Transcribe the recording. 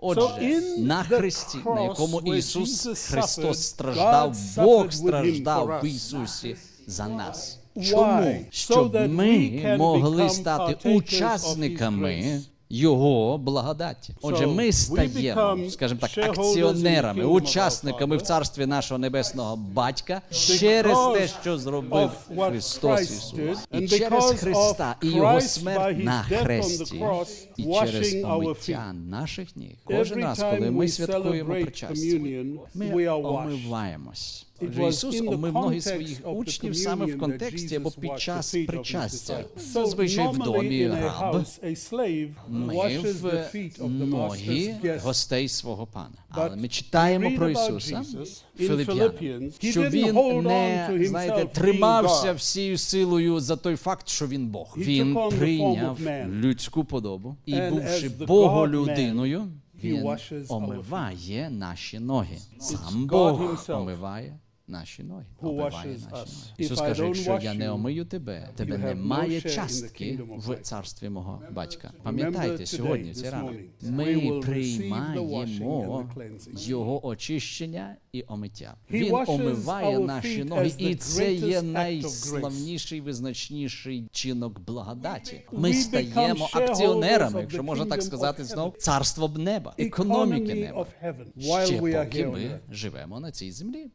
Отже, на хресті, на якому Ісус Христос страждав, Бог страждав в. Ісусі за нас. Чому? Щоб ми могли стати учасниками. Його благодаті. Отже, ми стаємо, скажімо так, акціонерами, учасниками в царстві нашого небесного батька через те, що зробив Христос Ісус, і через Христа і Його смерть на хресті, і через омиття наших ніг. Кожен раз, коли ми святкуємо причастя, ми омиваємось. It Ісус омив ноги своїх учнів саме в контексті або під час причастя. Зазвичай в домі раб мив ноги гостей свого пана. Але ми читаємо про Ісуса. He що він не знаєте, тримався всією силою за той факт, що він Бог. Він прийняв людську подобу і, бувши Боголюдиною, він омиває наші ноги. Сам Бог омиває наші ноги. who наші ноги. Ісус каже, якщо я не омию тебе, тебе немає частки в царстві мого батька. Пам'ятайте, сьогодні, this ці рано, ми приймаємо його очищення і омиття. Він омиває наші ноги, і це є найславніший, визначніший чинок благодаті. Ми стаємо акціонерами, якщо можна так сказати, of знов царство б неба, економіки неба. Ще поки ми живемо на цій землі.